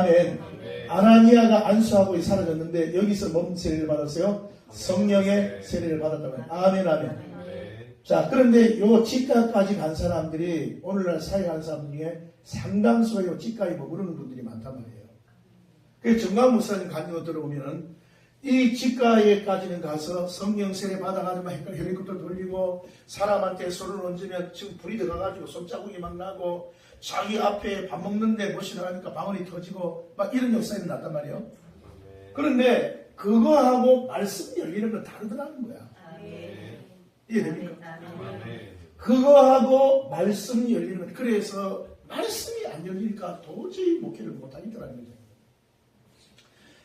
아멘. 아나니아가 안수하고 사라졌는데 여기서 뭔 세례를 받았어요? 성령의 세례를 받았다면 아멘 아멘. 자 그런데 요 치과까지 간 사람들이 오늘날 사회 간 사람 중에 상당수가 요 치과에 머무르는 분들이 많단 말이에요. 그래서 정강 목사님 강의 들어보면은 이 치과에까지는 가서 성령 세례 받아가지고 헬리콥터 돌리고 사람한테 손을 얹으면 지금 불이 들어가가지고 손자국이 막 나고 자기 앞에 밥 먹는데 멋이나 하니까 방언이 터지고 막 이런 역사가 났단 말이에요. 그런데 그거하고 말씀 열리는 건 다르더라는 거야. 이해됩니까? 그거하고 말씀이 열리는 건 그래서 말씀이 안 열리니까 도저히 목회를 못하겠더라는 거죠.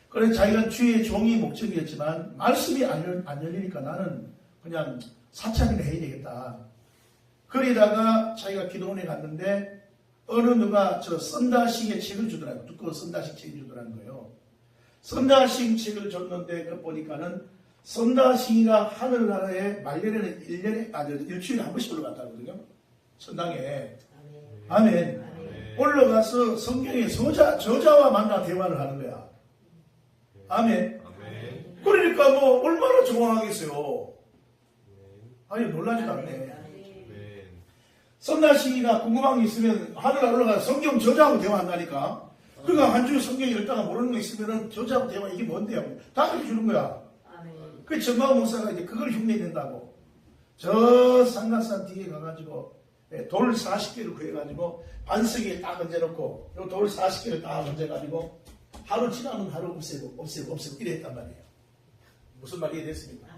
그래서 자기가 주의 종이 목적이었지만 말씀이 안, 열, 안 열리니까 나는 그냥 사찰이나 해야 되겠다. 그러다가 자기가 기도원에 갔는데 어느 누가 저 썬다식의 책을 주더라고요. 두꺼운 썬다식 책을 주더라는 거예요. 썬다식 책을 줬는데 그 보니까는 썬다식이가 하늘나라에 말년에는 1년에 아니 일주일에 한 번씩 올라갔다 하거든요. 선당에. 아멘. 올라가서 성경의 저자, 저자와 만나 대화를 하는 거야. 아멘. 그러니까 뭐 얼마나 좋아하겠어요. 아니 놀라지도 않네. 썬다시가 궁금한 게 있으면 하늘에 올라가서 성경 저자하고 대화한다니까. 그러니까 한주 성경 읽다가 모르는 거 있으면은 저자하고 대화 이게 뭔데요? 다 가르쳐 주는 거야. 그 정강 목사가 이제 그걸 흉내낸다고. 저 상가산 뒤에 가가지고 예, 돌 40개를 구해가지고 반석에 딱 얹어놓고 요 돌 40개를 딱 얹어가지고 하루 지나면 하루 없애고 없애고 없애고 이래 했단 말이에요. 무슨 말이 됐습니까?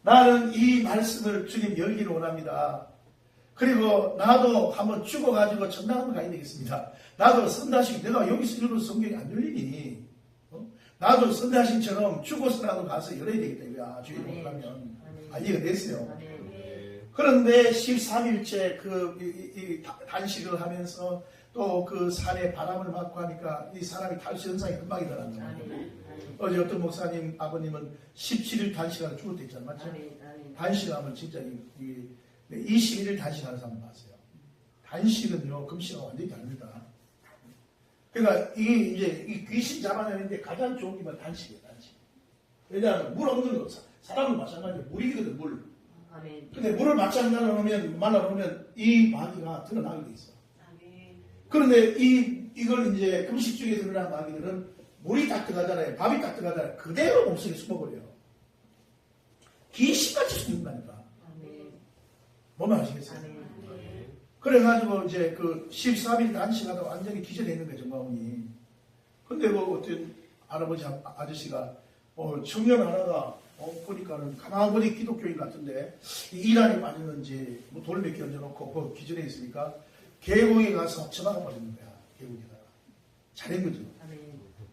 나는 이 말씀을 주님 열기를 원합니다. 그리고 나도 한번 죽어가지고 천당 한번 가야 되겠습니다. 나도 선다식 내가 여기서 읽은 성경이 안 열리니 어? 나도 선다식처럼 죽어서라도 가서 열어야 되겠다. 이거야. 주의 못 가면. 아, 이해가 됐어요. 그런데 13일째 그 이, 이, 이 단식을 하면서 또 그 산에 바람을 맞고 하니까 이 사람이 탈수 현상이 금방이더라는 거예요. 어제 어떤 목사님 아버님은 17일 단식하다 죽을 때 있잖아요. 맞죠? 단식하면 진짜 이, 이 21일 단식하는 사람 봤어요. 단식은요, 금식하고 완전히 다릅니다. 그러니까 이게 이제 이 귀신 잡아내는데 가장 좋은 게 뭐야? 단식이에요, 단식. 왜냐하면 물 없는 거, 사- 사람은 마찬가지로 물이거든, 물. 근데 물을 맞지 않나 놓으면, 말라 놓으면 이 마귀가 드러나게 돼 있어. 그런데 이, 이걸 이제 금식 중에 드러난 마귀들은 물이 딱 들어가잖아요. 밥이 딱 들어가잖아요. 그대로 몸속에 숨어버려요. 귀신같이 숨는다니까. 뭔말 아시겠어요? 그래가지고 이제 그 13일 단식하다 완전히 기절했는 거죠, 정마훈이. 근데 뭐 어떤 할아버지 아- 아저씨가 어, 청년 하나가 어, 보니까는 가만 보니 기독교인 같은데 이 이란에 빠졌는지 뭐돌몇개 얹어놓고 그 기절해 있으니까 계곡에 가서 처박아 버리는 거야, 계곡에다가. 잘한 거죠.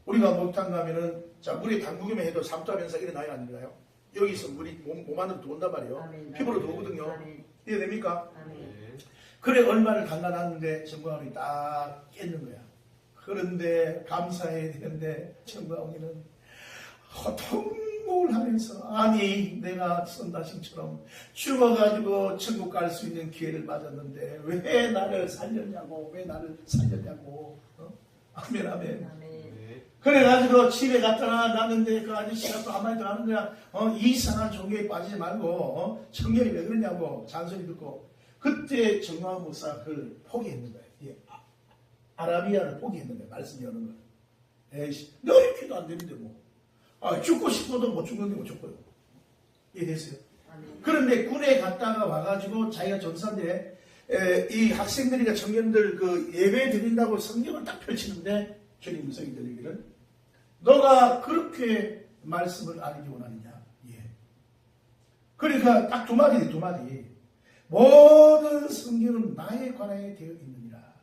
우리가 목탕 가면은 자 물에 담그기만 해도 이런 나이 아닌가요? 여기서 물이 몸, 몸 안으로 들어온단 말이에요. 피부로 들어오거든요. 이해됩니까? 그래 얼마를 담가놨는데 정광훈이 딱 깼는 거야. 그런데 감사해야 되는데 정광훈이는 허통을 하면서 아니 내가 선다신처럼 죽어가지고 천국 갈 수 있는 기회를 받았는데 왜 나를 살렸냐고 왜 나를 살렸냐고 어? 아멘 아멘 그래가지고 집에 갔다가 났는데 그 아저씨가 또 한마디 더 하는 거야. 어, 이상한 종교에 빠지지 말고, 어, 청년이 왜 그러냐고 잔소리 듣고. 그때 정광 목사 그걸 포기했는 거예요. 예, 아, 아라비아를 포기했는 거예요. 말씀 여는 걸. 에이씨, 너 이렇게도 안 되는데 뭐. 아, 죽고 싶어도 못 죽는데 뭐 죽고요. 이해됐어요? 그런데 군에 갔다가 와가지고 자기가 전사인데, 에, 이 학생들이나 청년들 그 예배 드린다고 성경을 딱 펼치는데, 주님 음성이 들리기를, 너가 그렇게 말씀을 알기 원하느냐? 예. 그러니까 딱 두 마디, 두 마디. 모든 성경은 나에 관하여 되어 있느니라.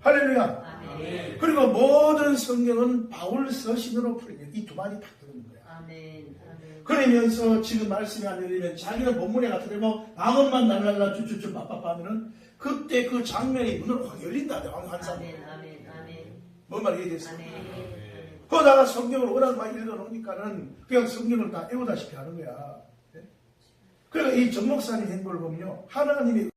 할렐루야. 그리고 모든 성경은 바울 서신으로 풀리는 이두 마디 딱 들은 거야. 그러면서 지금 말씀이 안 열리면 자기는 본문에 같은 데뭐 방언만 날랄라 쭈쭈쭈 빠빠빠하면은 그때 그 장면이 문으로 확 열린다. 한 사람. 뭔 말이 이해됐어? 그러다가 성경을 워낙 많이 읽어놓으니까는 그냥 성경을 다 외우다시피 하는 거야. 네? 그러니까 이 정목사님 행보를 보면요. 하나님이